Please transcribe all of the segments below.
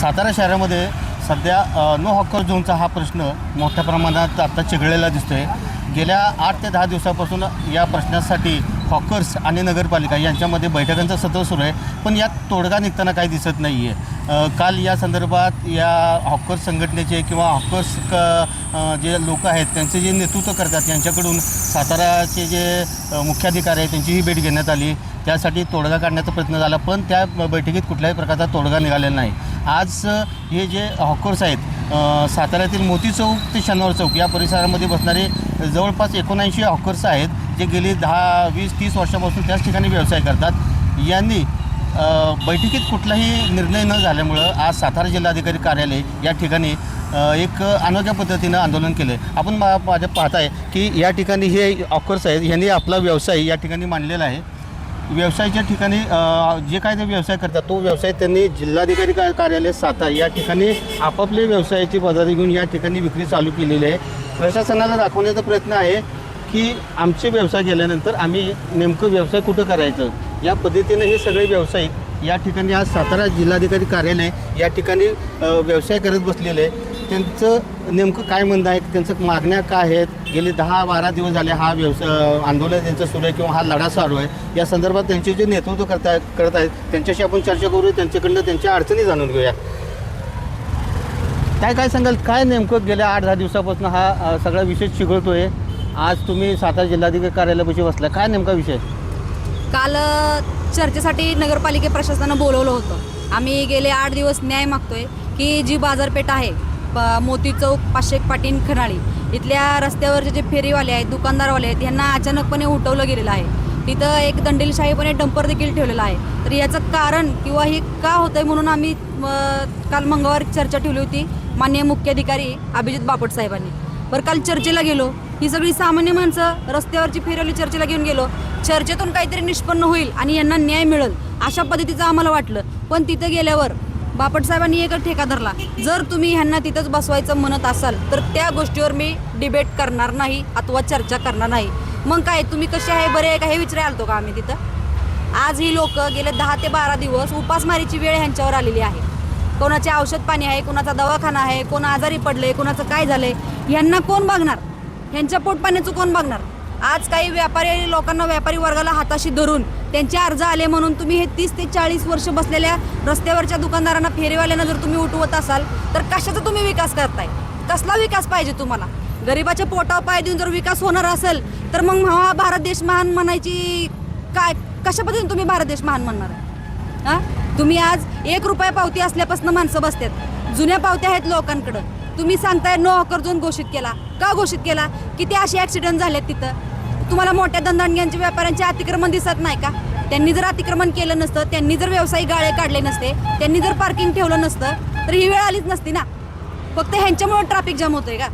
सातारा शहरामध्ये सध्या no hawker झोनचा हा प्रश्न मोठ्या प्रमाणात आता चिघळलेला दिसतोय. गेल्या आठ ते दहा दिवसापासून या प्रश्नासाठी हॉकर्स आणि नगरपालिका यांच्यामध्ये बैठकांचा सत्र सुरू आहे. पण यात तोडगा निघताना काही दिसत नाही आहे काल या संदर्भात या हॉकर्स संघटनेचे किंवा हॉकर्स क जे लोक आहेत त्यांचे जे नेतृत्व करतात यांच्याकडून साताराचे जे मुख्याधिकारी आहेत त्यांचीही भेट घेण्यात आली. त्यासाठी तोडगा काढण्याचा प्रयत्न झाला पण त्या बैठकीत कुठल्याही प्रकारचा तोडगा निघालेला नाही. आज हे जे हॉकर्स आहेत साताऱ्यातील मोती चौक ते शनिवार चौक या परिसरामध्ये बसणारे जवळपास एकोणऐंशी हॉकर्स आहेत जे गेली दहा वीस तीस वर्षापासून त्याच ठिकाणी व्यवसाय करतात. यांनी बैठकीत कुठलाही निर्णय न झाल्यामुळं आज सातारा जिल्हाधिकारी कार्यालय या ठिकाणी एक अनोख्या पद्धतीनं आंदोलन केलं आहे आपण मा माझ्या पाहताय की या ठिकाणी हे ऑफर्स आहेत यांनी आपला व्यवसाय या ठिकाणी मांडलेला आहे. व्यवसायाच्या ठिकाणी जे काय ते व्यवसाय करतात तो व्यवसाय त्यांनी जिल्हाधिकारी का- कार्यालय सातारा या ठिकाणी आपापले व्यवसायाची पदार्थ घेऊन या ठिकाणी विक्री चालू केलेली आहे. प्रशासनाला दाखवण्याचा प्रयत्न आहे की आमचे व्यवसाय गेल्यानंतर आम्ही नेमकं व्यवसाय कुठं करायचं? या पद्धतीने हे सगळे व्यावसायिक या ठिकाणी आज सातारा जिल्हाधिकारी कार्यालय या ठिकाणी व्यवसाय करत बसलेले आहे त्यांचं नेमकं काय म्हणणं आहे? त्यांचं मागण्या काय आहेत? गेले दहा बारा दिवस झाले हा व्यवसाय आंदोलन त्यांचं सुरू आहे किंवा हा लढा चालू आहे. या संदर्भात त्यांचे जे नेतृत्व करता करत आहेत त्यांच्याशी आपण चर्चा करू त्यांच्याकडनं त्यांच्या अडचणी जाणून घेऊया. काय काय सांगाल? काय नेमकं गेल्या आठ दहा दिवसापासून हा सगळा विषय चिघळतोय? आज तुम्ही सातारा जिल्हाधिकारी कार्यालयापाशी बसला काय नेमका विषय? काल चर्चेसाठी नगरपालिके प्रशासनानं बोलवलं होतं. आम्ही गेले आठ दिवस न्याय मागतोय की जी बाजारपेठ आहे प- मोती चौक पाचशे पाटीन खणाळी इथल्या रस्त्यावरचे जे फेरीवाले आहेत दुकानदारवाले आहेत यांना अचानकपणे उठवलं गेलेलं आहे. तिथं एक दंडेलशाहीपणे डंपर देखील ठेवलेला आहे. तर याचं कारण किंवा हे का होतंय म्हणून आम्ही काल मंगळवारी चर्चा ठेवली होती माननीय मुख्याधिकारी अभिजित बापट साहेबांनी. बरं काल चर्चेला गेलो. ही सगळी सामान्य माणसं रस्त्यावरची फेरीवाली चर्चेला घेऊन गेलो. चर्चेतून काहीतरी निष्पन्न होईल आणि यांना न्याय मिळेल अशा पद्धतीचं आम्हाला वाटलं. पण तिथे गेल्यावर बापट साहेबांनी एकच ठेका धरला. जर तुम्ही ह्यांना तिथंच बसवायचं म्हणत असाल तर त्या गोष्टीवर मी डिबेट करणार नाही अथवा चर्चा करणार नाही. मग काय तुम्ही कसे आहे बरे आहे का हे विचारायला आलतो का आम्ही तिथं? आज ही लोक गेले दहा ते बारा दिवस उपासमारीची वेळ ह्यांच्यावर आलेली आहे. कोणाचे औषध पाणी आहे कोणाचा दवाखाना आहे कोण आजारी पडले कोणाचं काय झालंय यांना कोण बघणार? ह्यांच्या पोटपाण्याचं कोण बघणार? आज काही व्यापारी लोकांना व्यापारी वर्गाला हाताशी धरून त्यांचे अर्ज आले म्हणून तुम्ही हे तीस ते चाळीस वर्ष बसलेल्या रस्त्यावरच्या दुकानदारांना फेरीवाल्यांना जर तुम्ही उठवत असाल तर कशाचा तुम्ही विकास करताय? कसला विकास पाहिजे तुम्हाला? गरिबाच्या पोटावर पाय देऊन जर विकास होणार असेल तर मग हा भारत देश महान म्हणायची काय कशा पद्धतीने तुम्ही भारत देश महान म्हणणार आहे? तुम्ही आज एक रुपया पावती असल्यापासून माणसं बसतात. जुन्या पावत्या आहेत लोकांकडं. तुम्ही सांगताय नो हॉकर झोन घोषित केला. का घोषित केला? किती असे ॲक्सिडेंट झालेत तिथं? तुम्हाला मोठ्या धंदांड्यांच्या व्यापाऱ्यांचे अतिक्रमण दिसत नाही का? त्यांनी जर अतिक्रमण केलं नसतं त्यांनी जर व्यवसायिक गाळे काढले नसते त्यांनी जर पार्किंग ठेवलं नसतं तर ही वेळ आलीच नसती ना? फक्त ह्यांच्यामुळे ट्रॅफिक जाम होतोय का?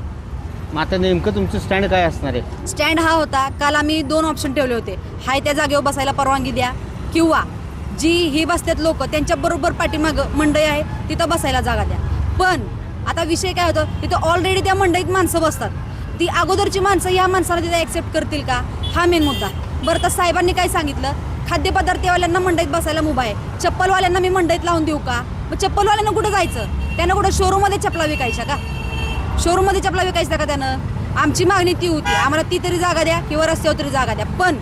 मग आता नेमकं तुमचं स्टँड काय असणार आहे? स्टँड हा होता काल आम्ही दोन ऑप्शन ठेवले होते. हाय त्या जागेवर बसायला परवानगी द्या. किंवा जी ही बसतात लोक त्यांच्या बरोबर पाठीमागं मंडई आहे तिथं बसायला जागा द्या. पण आता विषय काय होतं तिथं ऑलरेडी त्या मंडईत माणसं बसतात. ती अगोदरची माणसं या माणसाला तिथं ॲक्सेप्ट करतील का? हा मेन मुद्दा. बरं तर साहेबांनी काय सांगितलं? खाद्यपदार्थवाल्यांना मंडईत बसायला मुभा आहे. चप्पलवाल्यांना मी मंडईत लावून देऊ का? मग चप्पलवाल्यांना कुठं जायचं? त्यांना कुठं शोरूममध्ये चपला विकायच्या का? शोरूममध्ये चपला विकायचा का त्यानं? आमची मागणी ती होती. आम्हाला ती तरी जागा द्या किंवा रस्त्यावर तरी जागा द्या. पण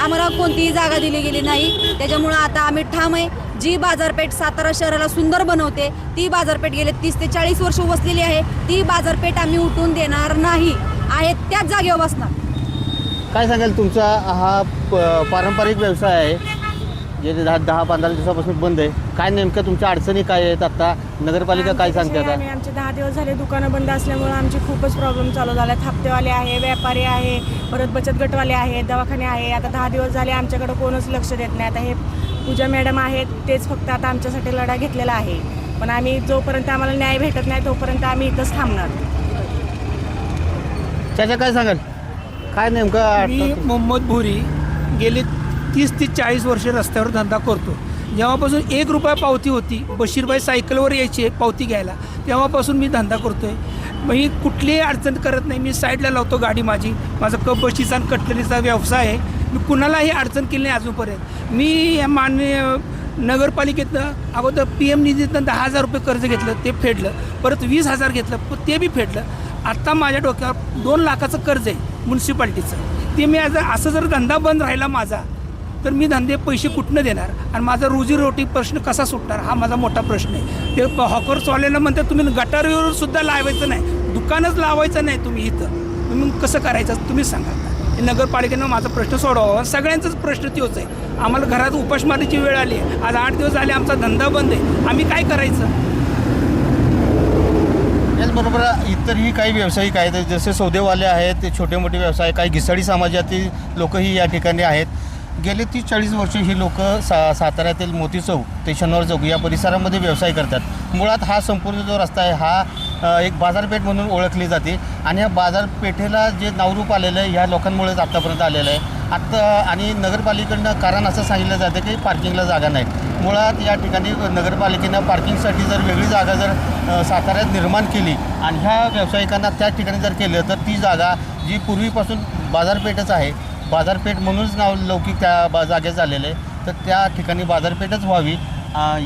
आम्हाला कोणतीही जागा दिली गेली नाही. त्याच्यामुळं आता आम्ही ठाम आहे. जी बाजारपेठ सातारा शहराला सुंदर बनवते ती बाजारपेठ गेले तीस ते चाळीस वर्ष वसलेली आहे. ती बाजारपेठ आम्ही उठून देणार नाही. आहे त्याच जागेवर बसणार. काय सांगाल तुमचा हा प- पारंपरिक व्यवसाय आहे जे दहा दहा पंधरा दिवसापासून बंद आहे. काय नेमक्या तुमच्या अडचणी काय आहेत आता? नगरपालिका काय सांगते आता? आणि आमचे दहा दिवस झाले दुकानं बंद असल्यामुळे आमचे खूपच प्रॉब्लेम चालू झाले हप्तेवाले आहे व्यापारी आहे परत बचत गटवाले आहे दवाखाने आहे. आता दहा दिवस झाले आमच्याकडे कोणच लक्ष देत नाही. आता हे पूजा मॅडम आहेत तेच फक्त आता आमच्यासाठी लढा घेतलेला आहे. पण आम्ही जोपर्यंत आम्हाला न्याय भेटत नाही तोपर्यंत आम्ही इथंच थांबणार. त्याच्या काय सांगाल? काय नेमकं मी मोहम्मद भुरी गेले तीस ते चाळीस वर्ष रस्त्यावर धंदा करतो. जेव्हापासून एक रुपया पावती होती बशीरबाई सायकलवर यायची पावती घ्यायला तेव्हापासून मी धंदा करतोय. मी कुठलीही अडचण करत नाही मी साईडला लावतो गाडी माझी. माझा कप बशीचा आणि कटलरीचा व्यवसाय आहे. मी कुणालाही अडचण केली नाही अजूनपर्यंत. मी माननीय नगरपालिकेतनं अगोदर पी एम निधीतनं दहा हजार रुपये कर्ज घेतलं ते फेडलं. परत वीस हजार घेतलं ते बी फेडलं. आत्ता माझ्या डोक्यावर दोन लाखाचं कर्ज आहे म्युन्सिपाल्टीचं ते मी आज असं जर धंदा बंद राहिला माझा तर मी धंदे पैसे कुठनं देणार? आणि माझा रोजीरोटी प्रश्न कसा सुटणार? हा माझा मोठा प्रश्न आहे. ते प- हॉकर्सवाल्यांना म्हणतात तुम्ही गटारीवर सुद्धा लावायचं नाही. दुकानच लावायचं नाही तुम्ही इथं. मग कसं करायचं? तुम्ही सांगा. नगरपालिकेनं माझा प्रश्न सोडवावा. सगळ्यांचाच प्रश्न तोच आहे. आम्हाला घरात उपासमारीची वेळ आली आहे. आज आठ दिवस झाले आमचा धंदा बंद आहे. आम्ही काय करायचं? त्याचबरोबर इतरही काही व्यावसायिक आहेत. जसे सौदेवाले आहेत ते छोटे मोठे व्यवसाय काही घिसाडी समाजातील लोकही या ठिकाणी आहेत. गेले तीस चाळीस वर्ष ही लोक सा साताऱ्यातील मोती चौक ते शनिवार चौक या परिसरामध्ये व्यवसाय करतात. मुळात हा संपूर्ण जो रस्ता आहे हा एक बाजारपेठ म्हणून ओळखली जाते. आणि या बाजारपेठेला जे नावरूप आलेलं आहे ह्या लोकांमुळेच आत्तापर्यंत आलेलं आहे. आत्ता आणि नगरपालिकेनं कारण असं सांगितलं जातं की पार्किंगला जागा नाही मुळात या ठिकाणी नगरपालिकेनं पार्किंगसाठी जर वेगळी जागा जर साताऱ्यात निर्माण केली आणि ह्या व्यावसायिकांना त्या ठिकाणी जर केलं तर ती जागा जी पूर्वीपासून बाजारपेठच आहे बाजारपेठ म्हणूनच नाव लौकिक त्या बा जागेत झालेलं आहे तर त्या ठिकाणी बाजारपेठच व्हावी.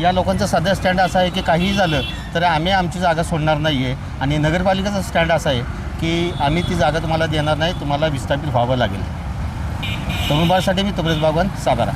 या लोकांचा सध्या स्टँड असा आहे की काहीही झालं तर आम्ही आमची जागा सोडणार नाही आहे आणि नगरपालिकेचा स्टँड असा आहे की आम्ही ती जागा तुम्हाला देणार नाही तुम्हाला विस्थापित व्हावं लागेल. तरुण बाळासाठी मी तबरेज बागवान सातारा.